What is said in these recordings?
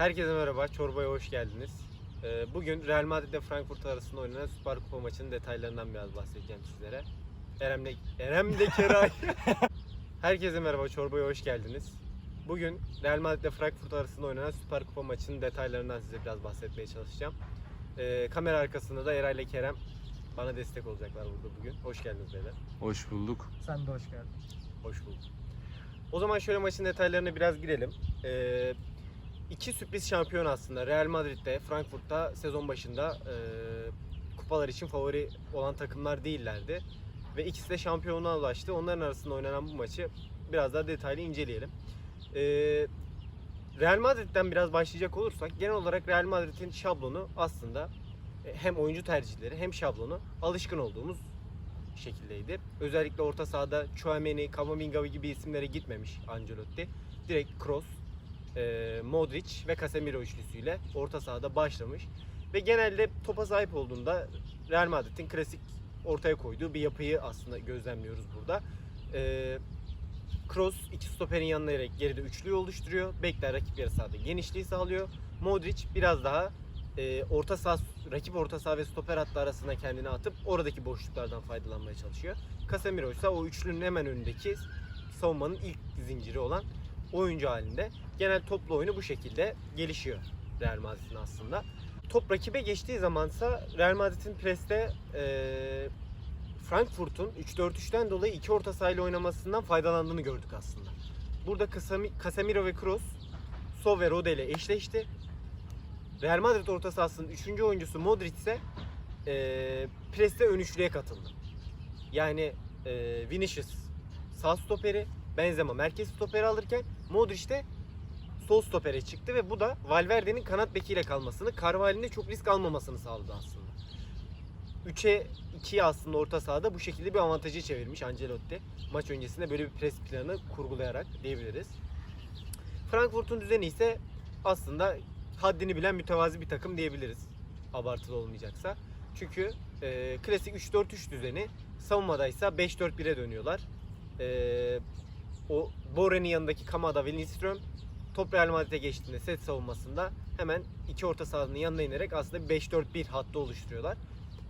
Herkese merhaba, Çorba'ya hoş geldiniz. Ee, Bugün Real Madrid ile Frankfurt arasında oynanan Süper Kupa maçının detaylarından biraz bahsedeceğim sizlere. Erem'le Erem de Keray. Herkese merhaba, Çorba'ya hoş geldiniz. Bugün Real Madrid ile Frankfurt arasında oynanan Süper Kupa maçının detaylarından size biraz bahsetmeye çalışacağım. Ee, kamera arkasında da Eray ile Kerem bana destek olacaklar burada bugün. Hoş geldiniz beyler. Hoş bulduk. Sen de hoş geldin. Hoş bulduk. O zaman şöyle maçın detaylarına biraz girelim. Ee, iki sürpriz şampiyon aslında. Real Madrid'de, Frankfurt'ta sezon başında e, kupalar için favori olan takımlar değillerdi. Ve ikisi de şampiyonluğa ulaştı. Onların arasında oynanan bu maçı biraz daha detaylı inceleyelim. Ee, Real Madrid'den biraz başlayacak olursak genel olarak Real Madrid'in şablonu aslında e, hem oyuncu tercihleri hem şablonu alışkın olduğumuz şekildeydi. Özellikle orta sahada Chouameni, Camavinga gibi isimlere gitmemiş Ancelotti. Direkt Kroos, e, Modric ve Casemiro üçlüsüyle orta sahada başlamış. Ve genelde topa sahip olduğunda Real Madrid'in klasik ortaya koyduğu bir yapıyı aslında gözlemliyoruz burada. E, Kroos iki stoperin yanına inerek geride üçlüyü oluşturuyor. Bekler rakip yarı sahada genişliği sağlıyor. Modric biraz daha e, orta saha, rakip orta saha ve stoper hattı arasına kendini atıp oradaki boşluklardan faydalanmaya çalışıyor. Casemiro ise o üçlünün hemen önündeki savunmanın ilk zinciri olan oyuncu halinde. Genel toplu oyunu bu şekilde gelişiyor Real Madrid'in aslında. Top rakibe geçtiği zamansa Real Madrid'in preste e, Frankfurt'un 3-4-3'ten dolayı iki orta sahayla oynamasından faydalandığını gördük aslında. Burada Casemi- Casemiro ve Kroos Sol ve Rode ile eşleşti. Real Madrid orta sahasının 3. oyuncusu Modric ise e, preste ön üçlüye katıldı. Yani e, Vinicius sağ stoperi, Benzema merkez stoperi alırken Modric de sol stopere çıktı ve bu da Valverde'nin kanat bekiyle kalmasını, Carvalho'nun çok risk almamasını sağladı aslında. 3'e 2'ye aslında orta sahada bu şekilde bir avantajı çevirmiş Ancelotti. Maç öncesinde böyle bir pres planı kurgulayarak diyebiliriz. Frankfurt'un düzeni ise aslında haddini bilen mütevazi bir takım diyebiliriz. Abartılı olmayacaksa. Çünkü e, klasik 3-4-3 düzeni savunmadaysa 5-4-1'e dönüyorlar. E, o Bore'nin yanındaki Kamada ve Lindström top Real Madrid'e geçtiğinde set savunmasında hemen iki orta sahanın yanına inerek aslında bir 5-4-1 hattı oluşturuyorlar.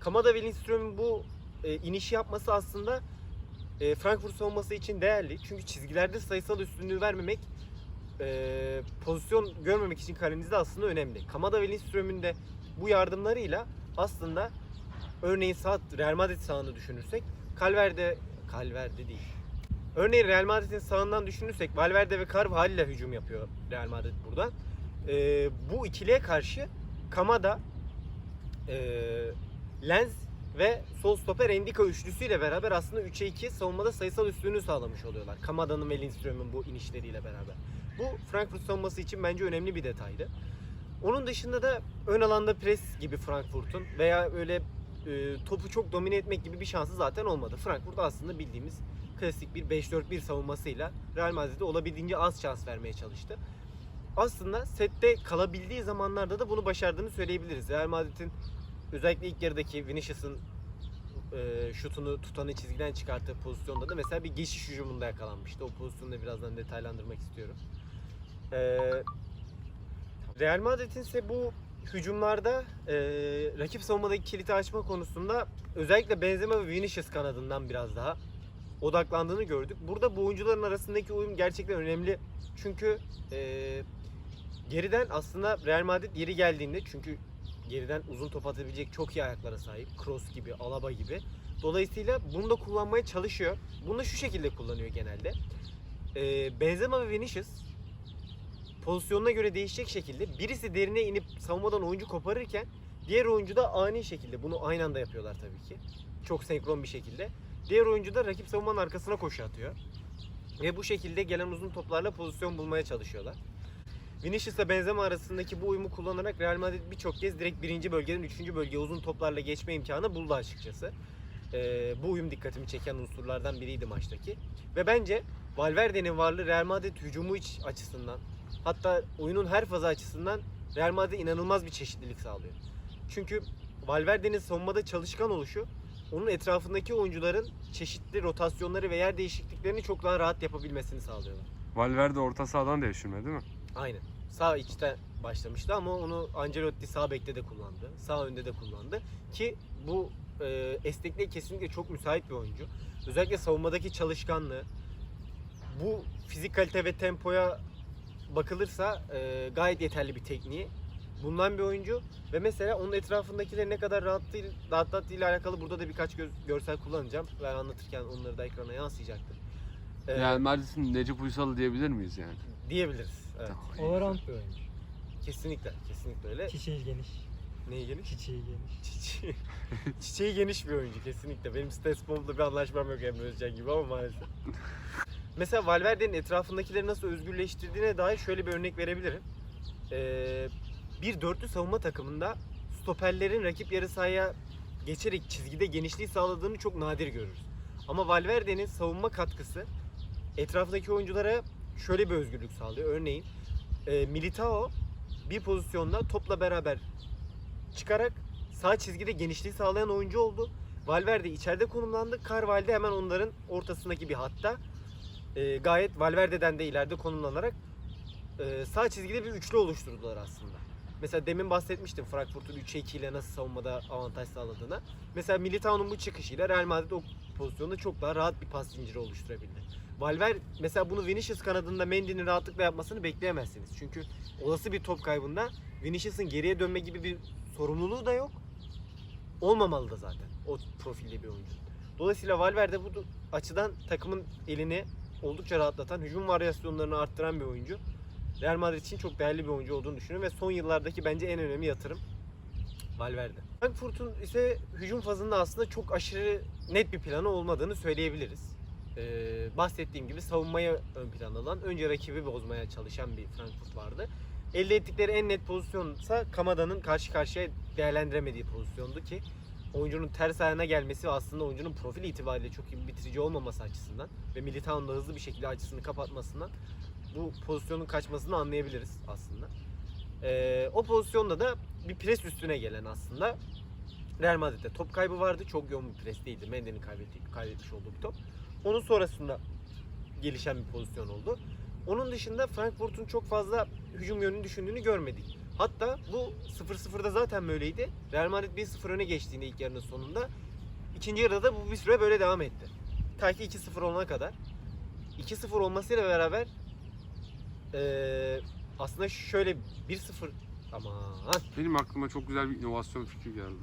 Kamada ve Lindström'ün bu e, inişi yapması aslında e, Frankfurt savunması için değerli. Çünkü çizgilerde sayısal üstünlüğü vermemek e, pozisyon görmemek için kalenizde aslında önemli. Kamada ve Lindström'ün de bu yardımlarıyla aslında örneğin sağ Real Madrid sağını düşünürsek Calverde Calverde değil. Örneğin Real Madrid'in sağından düşünürsek Valverde ve Carvajal ile hücum yapıyor Real Madrid buradan. E, bu ikiliye karşı Kamada e, Lens ve sol stoper Endika üçlüsüyle beraber aslında 3'e 2 savunmada sayısal üstünlüğü sağlamış oluyorlar. Kamada'nın ve Lindström'ün bu inişleriyle beraber. Bu Frankfurt savunması için bence önemli bir detaydı. Onun dışında da ön alanda pres gibi Frankfurt'un veya öyle e, topu çok domine etmek gibi bir şansı zaten olmadı. Frankfurt aslında bildiğimiz klasik bir 5-4-1 savunmasıyla Real Madrid'e olabildiğince az şans vermeye çalıştı. Aslında sette kalabildiği zamanlarda da bunu başardığını söyleyebiliriz. Real Madrid'in özellikle ilk yarıdaki Vinicius'ın e, şutunu tutanı çizgiden çıkarttığı pozisyonda da mesela bir geçiş hücumunda yakalanmıştı. O pozisyonu da birazdan detaylandırmak istiyorum. E, Real Madrid'in ise bu hücumlarda e, rakip savunmadaki kilidi açma konusunda özellikle Benzema ve Vinicius kanadından biraz daha odaklandığını gördük. Burada bu oyuncuların arasındaki uyum gerçekten önemli. Çünkü e, geriden aslında Real Madrid yeri geldiğinde çünkü geriden uzun top atabilecek çok iyi ayaklara sahip. Kroos gibi, Alaba gibi. Dolayısıyla bunu da kullanmaya çalışıyor. Bunu da şu şekilde kullanıyor genelde. Ee, Benzema ve Vinicius pozisyonuna göre değişecek şekilde birisi derine inip savunmadan oyuncu koparırken diğer oyuncu da ani şekilde bunu aynı anda yapıyorlar tabii ki. Çok senkron bir şekilde. Diğer oyuncu da rakip savunmanın arkasına koşu atıyor. Ve bu şekilde gelen uzun toplarla pozisyon bulmaya çalışıyorlar. Vinicius ile Benzema arasındaki bu uyumu kullanarak Real Madrid birçok kez direkt birinci bölgeden üçüncü bölgeye uzun toplarla geçme imkanı buldu açıkçası. Ee, bu uyum dikkatimi çeken unsurlardan biriydi maçtaki. Ve bence Valverde'nin varlığı Real Madrid hücumu iç açısından hatta oyunun her fazı açısından Real Madrid inanılmaz bir çeşitlilik sağlıyor. Çünkü Valverde'nin savunmada çalışkan oluşu onun etrafındaki oyuncuların çeşitli rotasyonları ve yer değişikliklerini çok daha rahat yapabilmesini sağlıyorlar. Valverde orta sahadan devşirme değil mi? Aynen. sağ içte başlamıştı ama onu Ancelotti sağ bekte de kullandı. Sağ önde de kullandı. Ki bu e, esnekliğe kesinlikle çok müsait bir oyuncu. Özellikle savunmadaki çalışkanlığı, bu fizik kalite ve tempoya bakılırsa e, gayet yeterli bir tekniği bulunan bir oyuncu ve mesela onun etrafındakileri ne kadar rahatlattığıyla alakalı burada da birkaç göz, görsel kullanacağım. Ben anlatırken onları da ekrana yansıyacaktır. E, Real Madrid'in Necip Uysal'ı diyebilir miyiz yani? diyebiliriz. Evet. Tamam. Allround bir oyuncu. Kesinlikle, kesinlikle öyle. Çiçeği geniş. Neyi geniş? Çiçeği geniş. Çiçeği, çiçeği geniş bir oyuncu kesinlikle. Benim Stetsbomb'la bir anlaşmam yok Emre Özcan gibi ama maalesef. Mesela Valverde'nin etrafındakileri nasıl özgürleştirdiğine dair şöyle bir örnek verebilirim. Ee, bir dörtlü savunma takımında stoperlerin rakip yarı sahaya geçerek çizgide genişliği sağladığını çok nadir görürüz. Ama Valverde'nin savunma katkısı etrafındaki oyunculara şöyle bir özgürlük sağlıyor. Örneğin e, Militao bir pozisyonda topla beraber çıkarak sağ çizgide genişliği sağlayan oyuncu oldu. Valverde içeride konumlandı. Carvalho hemen onların ortasındaki bir hatta e, gayet Valverde'den de ileride konumlanarak e, sağ çizgide bir üçlü oluşturdular aslında. Mesela demin bahsetmiştim Frankfurt'un 3'e 2 ile nasıl savunmada avantaj sağladığına. Mesela Militao'nun bu çıkışıyla Real Madrid o pozisyonda çok daha rahat bir pas zinciri oluşturabildi. Valverde mesela bunu Vinicius kanadında Mendy'nin rahatlıkla yapmasını bekleyemezsiniz. Çünkü olası bir top kaybında Vinicius'ın geriye dönme gibi bir sorumluluğu da yok. Olmamalı da zaten o profilde bir oyuncu. Dolayısıyla Valverde bu açıdan takımın elini oldukça rahatlatan, hücum varyasyonlarını arttıran bir oyuncu. Real Madrid için çok değerli bir oyuncu olduğunu düşünüyorum ve son yıllardaki bence en önemli yatırım Valverde. Frankfurt'un ise hücum fazında aslında çok aşırı net bir planı olmadığını söyleyebiliriz. Ee, bahsettiğim gibi savunmaya ön planda alan, önce rakibi bozmaya çalışan bir Frankfurt vardı. Elde ettikleri en net pozisyonsa Kamada'nın karşı karşıya değerlendiremediği pozisyondu ki oyuncunun ters ayağına gelmesi ve aslında oyuncunun profil itibariyle çok iyi bir bitirici olmaması açısından ve Militao'nun da hızlı bir şekilde açısını kapatmasından bu pozisyonun kaçmasını anlayabiliriz aslında. Ee, o pozisyonda da bir pres üstüne gelen aslında Real Madrid'de top kaybı vardı. Çok yoğun bir pres değildi. Mendy'nin kaybetmiş olduğu bir top. Onun sonrasında gelişen bir pozisyon oldu. Onun dışında Frankfurt'un çok fazla hücum yönünü düşündüğünü görmedik. Hatta bu 0-0'da zaten böyleydi. Real Madrid 1-0 öne geçtiğinde ilk yarının sonunda ikinci yarıda da bu bir süre böyle devam etti. Ta ki 2-0 olana kadar. 2-0 olmasıyla beraber eee, aslında şöyle 1-0 aman Benim aklıma çok güzel bir inovasyon fikri geldi.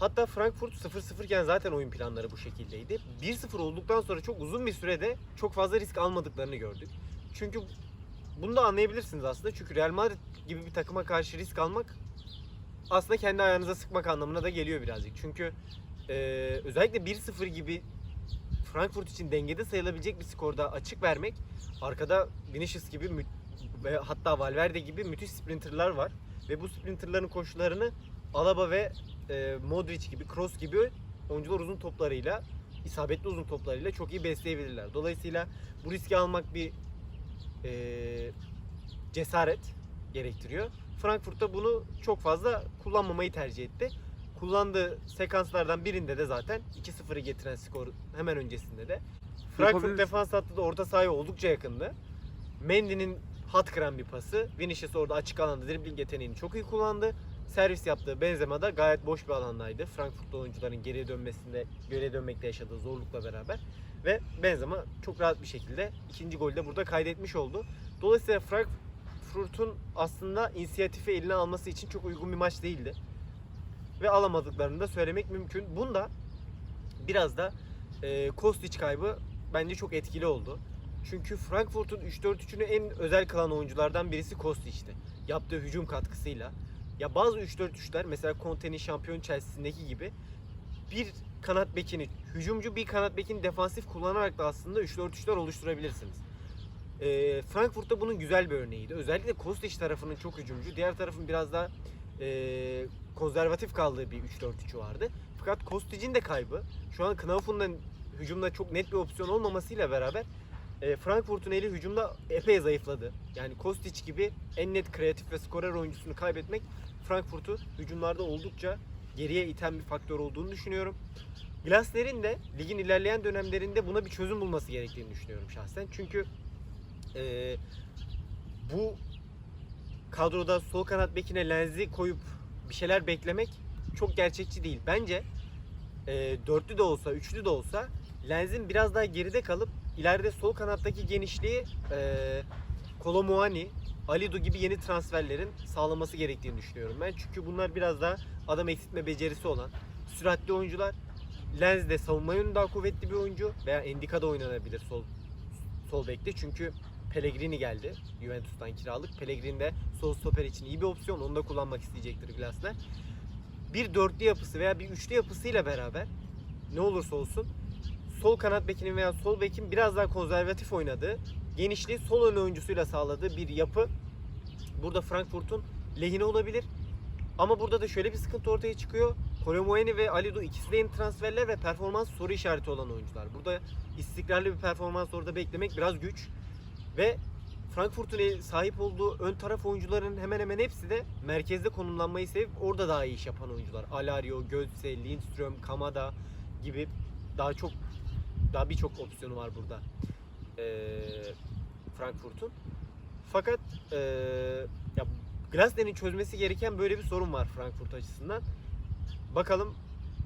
Hatta Frankfurt 0-0 iken zaten oyun planları bu şekildeydi. 1-0 olduktan sonra çok uzun bir sürede çok fazla risk almadıklarını gördük. Çünkü bunu da anlayabilirsiniz aslında. Çünkü Real Madrid gibi bir takıma karşı risk almak aslında kendi ayağınıza sıkmak anlamına da geliyor birazcık. Çünkü e, özellikle 1-0 gibi Frankfurt için dengede sayılabilecek bir skorda açık vermek arkada Vinicius gibi ve hatta Valverde gibi müthiş sprinterlar var. Ve bu sprinterların koşularını Alaba ve e, Modric gibi, Kroos gibi oyuncular uzun toplarıyla, isabetli uzun toplarıyla çok iyi besleyebilirler. Dolayısıyla bu riski almak bir e, cesaret gerektiriyor. Frankfurt da bunu çok fazla kullanmamayı tercih etti. Kullandığı sekanslardan birinde de zaten 2-0'ı getiren skor hemen öncesinde de. Frankfurt defans hattı da orta sahaya oldukça yakındı. Mendy'nin hat kıran bir pası. Vinicius orada açık alanda dribbling yeteneğini çok iyi kullandı servis yaptığı Benzema da gayet boş bir alandaydı. Frankfurtlu oyuncuların geriye dönmesinde, geriye dönmekte yaşadığı zorlukla beraber. Ve Benzema çok rahat bir şekilde ikinci golü de burada kaydetmiş oldu. Dolayısıyla Frankfurt'un aslında inisiyatifi eline alması için çok uygun bir maç değildi. Ve alamadıklarını da söylemek mümkün. Bunda biraz da e, Kostic kaybı bence çok etkili oldu. Çünkü Frankfurt'un 3-4-3'ünü en özel kılan oyunculardan birisi Kostic'ti. Yaptığı hücum katkısıyla. Ya bazı 3-4-3'ler mesela Conte'nin şampiyon Chelsea'sindeki gibi bir kanat bekini hücumcu bir kanat bekini defansif kullanarak da aslında 3-4-3'ler oluşturabilirsiniz. Ee, Frankfurt'ta bunun güzel bir örneğiydi. Özellikle Kostic tarafının çok hücumcu, diğer tarafın biraz daha e, konservatif kaldığı bir 3-4-3'ü vardı. Fakat Kostic'in de kaybı şu an Knauf'un da hücumda çok net bir opsiyon olmamasıyla beraber e, Frankfurt'un eli hücumda epey zayıfladı. Yani Kostic gibi en net kreatif ve skorer oyuncusunu kaybetmek Frankfurt'u hücumlarda oldukça geriye iten bir faktör olduğunu düşünüyorum. Glasner'in de ligin ilerleyen dönemlerinde buna bir çözüm bulması gerektiğini düşünüyorum şahsen. Çünkü e, bu kadroda sol kanat bekine lenzi koyup bir şeyler beklemek çok gerçekçi değil. Bence e, dörtlü de olsa, üçlü de olsa Lenz'in biraz daha geride kalıp ileride sol kanattaki genişliği e, Kolomuani, Alidu gibi yeni transferlerin sağlaması gerektiğini düşünüyorum ben. Çünkü bunlar biraz daha adam eksiltme becerisi olan süratli oyuncular. Lenz de savunma yönü daha kuvvetli bir oyuncu veya Endika da oynanabilir sol sol bekte. Çünkü Pellegrini geldi Juventus'tan kiralık. Pellegrini de sol stoper için iyi bir opsiyon. Onu da kullanmak isteyecektir Glasner. Bir dörtlü yapısı veya bir üçlü yapısıyla beraber ne olursa olsun sol kanat bekinin veya sol bekin biraz daha konservatif oynadığı, genişliği sol ön oyuncusuyla sağladığı bir yapı burada Frankfurt'un lehine olabilir. Ama burada da şöyle bir sıkıntı ortaya çıkıyor. Kolomuani ve Alidu ikisi de yeni transferler ve performans soru işareti olan oyuncular. Burada istikrarlı bir performans orada beklemek biraz güç. Ve Frankfurt'un sahip olduğu ön taraf oyuncuların hemen hemen hepsi de merkezde konumlanmayı sevip orada daha iyi iş yapan oyuncular. Alario, Götze, Lindström, Kamada gibi daha çok daha birçok opsiyonu var burada. Ee, Frankfurt'un. Fakat ee, ya Glasner'in çözmesi gereken böyle bir sorun var Frankfurt açısından. Bakalım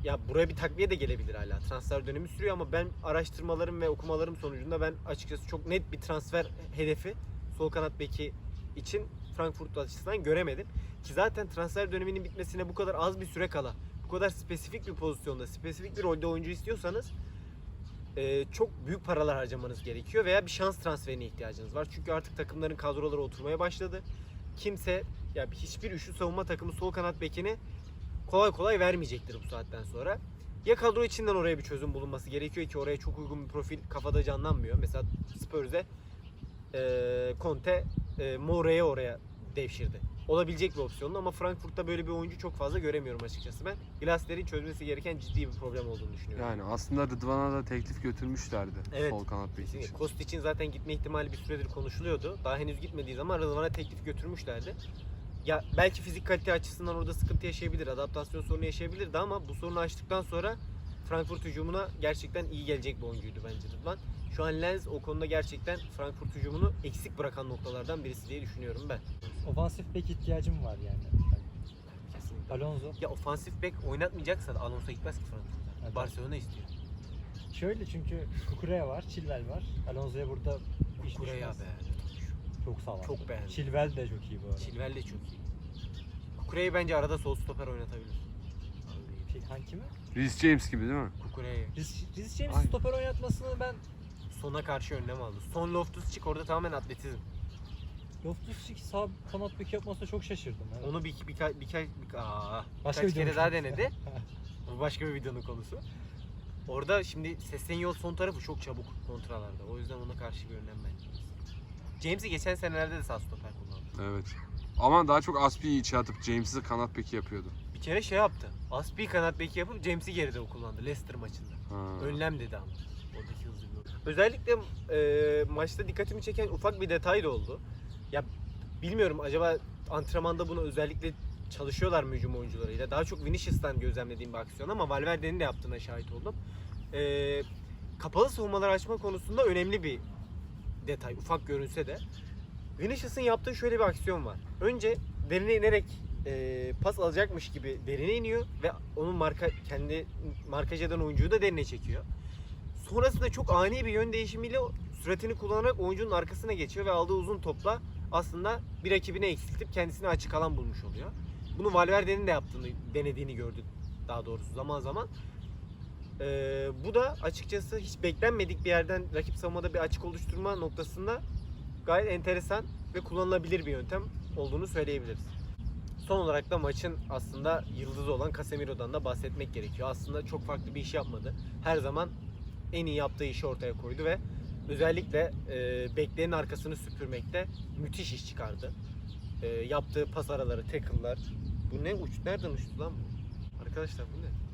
ya buraya bir takviye de gelebilir hala. Transfer dönemi sürüyor ama ben araştırmalarım ve okumalarım sonucunda ben açıkçası çok net bir transfer hedefi sol kanat beki için Frankfurt açısından göremedim. Ki zaten transfer döneminin bitmesine bu kadar az bir süre kala, bu kadar spesifik bir pozisyonda, spesifik bir rolde oyuncu istiyorsanız e, çok büyük paralar harcamanız gerekiyor veya bir şans transferine ihtiyacınız var. Çünkü artık takımların kadroları oturmaya başladı. Kimse ya hiçbir üçlü savunma takımı sol kanat bekini kolay kolay vermeyecektir bu saatten sonra. Ya kadro içinden oraya bir çözüm bulunması gerekiyor ki oraya çok uygun bir profil kafada canlanmıyor. Mesela Spurs'e e, Conte e, Mourinho'yu oraya devşirdi. Olabilecek bir opsiyondu ama Frankfurt'ta böyle bir oyuncu çok fazla göremiyorum açıkçası ben. Glasner'in çözmesi gereken ciddi bir problem olduğunu düşünüyorum. Yani aslında Rıdvan'a da teklif götürmüşlerdi. Evet. Sol kanat için. Kost için zaten gitme ihtimali bir süredir konuşuluyordu. Daha henüz gitmediği zaman Rıdvan'a teklif götürmüşlerdi. Ya belki fizik kalite açısından orada sıkıntı yaşayabilir, adaptasyon sorunu yaşayabilirdi ama bu sorunu aştıktan sonra Frankfurt hücumuna gerçekten iyi gelecek bir oyuncuydu bence Rıdvan. Şu an Lens o konuda gerçekten Frankfurt hücumunu eksik bırakan noktalardan birisi diye düşünüyorum ben. Ofansif bek ihtiyacım var yani. Kesinlikle. Alonso. Ya ofansif bek oynatmayacaksa da Alonso gitmez ki Frankfurt'a. Evet. Barcelona istiyor. Şöyle çünkü Kukureya var, Chilwell var. Alonso'ya burada iş Buraya düşmez. be. Çok sağlam. Çok beğendim. Chilwell de çok iyi bu arada. Chilwell de çok iyi. Kukure'yi bence arada sol stoper oynatabilir. Şey, hangi mi? Reece James gibi değil mi? Kukure'yi. Riz, Riz James Aynen. stoper oynatmasını ben Sona karşı önlem aldı. Son Loftus çık orada tamamen atletizm. Loftus-Cheek sağ kanat beki yapmasına çok şaşırdım. Evet. Onu bir birkaç birkaç bir, aa, Başka birkaç bir kere daha denedi. Bu başka bir videonun konusu. Orada şimdi Sesenyol son tarafı çok çabuk kontralarda. O yüzden ona karşı bir önlem bence. James'i geçen senelerde de sağ stoper kullandı. Evet. Ama daha çok Aspi'yi içe atıp James'i kanat beki yapıyordu. Bir kere şey yaptı. Aspi kanat beki yapıp James'i geride kullandı Leicester maçında. Ha. Önlem dedi ama. Oradaki hızlı bir oyun. Özellikle e, maçta dikkatimi çeken ufak bir detay da oldu. Ya bilmiyorum acaba antrenmanda bunu özellikle çalışıyorlar mı hücum oyuncularıyla? Daha çok Vinicius'tan gözlemlediğim bir aksiyon ama Valverde'nin de yaptığına şahit oldum. E, kapalı savunmalar açma konusunda önemli bir detay. Ufak görünse de. Vinicius'ın yaptığı şöyle bir aksiyon var. Önce derine inerek e, pas alacakmış gibi derine iniyor ve onun marka kendi markaj oyuncuyu da derine çekiyor. Sonrasında çok ani bir yön değişimiyle süratini kullanarak oyuncunun arkasına geçiyor ve aldığı uzun topla aslında bir rakibine eksiltip kendisine açık alan bulmuş oluyor. Bunu Valverde'nin de yaptığını, denediğini gördük daha doğrusu zaman zaman. Ee, bu da açıkçası hiç beklenmedik bir yerden rakip savunmada bir açık oluşturma noktasında gayet enteresan ve kullanılabilir bir yöntem olduğunu söyleyebiliriz. Son olarak da maçın aslında yıldızı olan Casemiro'dan da bahsetmek gerekiyor. Aslında çok farklı bir iş yapmadı. Her zaman en iyi yaptığı işi ortaya koydu ve özellikle e, beklerin arkasını süpürmekte müthiş iş çıkardı. E, yaptığı pas araları, tackle'lar. Bu ne uç? Nereden uçtu lan bu? Arkadaşlar bu ne?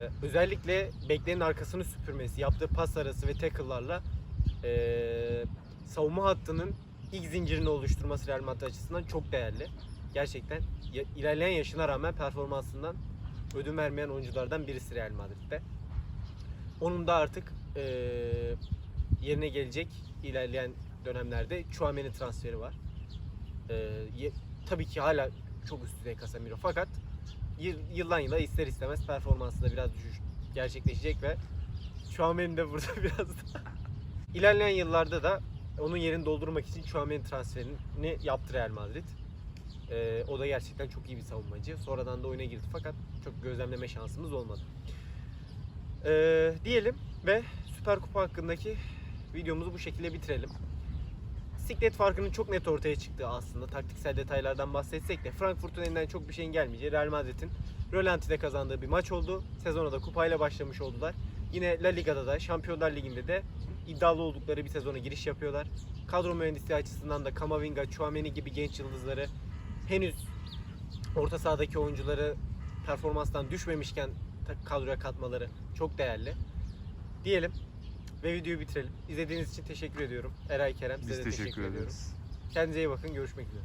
E, özellikle beklerin arkasını süpürmesi, yaptığı pas arası ve tackle'larla e, savunma hattının ilk zincirini oluşturması Real Madrid açısından çok değerli. Gerçekten ya- ilerleyen yaşına rağmen performansından ödün vermeyen oyunculardan birisi Real Madrid'de. Onun da artık eee, yerine gelecek ilerleyen dönemlerde Chouameni transferi var. Ee, ye- tabii ki hala çok üst düzey Casemiro fakat yıldan yıla ister istemez performansında biraz düşüş gerçekleşecek ve şu an benim de burada biraz ilerleyen yıllarda da onun yerini doldurmak için Chouameni transferini yaptı Real Madrid. Ee, o da gerçekten çok iyi bir savunmacı. Sonradan da oyuna girdi fakat çok gözlemleme şansımız olmadı. Ee, diyelim ve Süper Kupa hakkındaki videomuzu bu şekilde bitirelim. Siklet farkının çok net ortaya çıktığı aslında taktiksel detaylardan bahsetsek de Frankfurt'un elinden çok bir şeyin gelmeyeceği Real Madrid'in Rölanti'de kazandığı bir maç oldu. Sezona da kupayla başlamış oldular. Yine La Liga'da da Şampiyonlar Ligi'nde de iddialı oldukları bir sezona giriş yapıyorlar. Kadro mühendisliği açısından da Kamavinga, Chouameni gibi genç yıldızları henüz orta sahadaki oyuncuları performanstan düşmemişken kadroya katmaları çok değerli. Diyelim ve videoyu bitirelim. İzlediğiniz için teşekkür ediyorum. Eray Kerem size Biz de teşekkür teşekkür ediyorum. ederiz. Kendinize iyi bakın. Görüşmek üzere.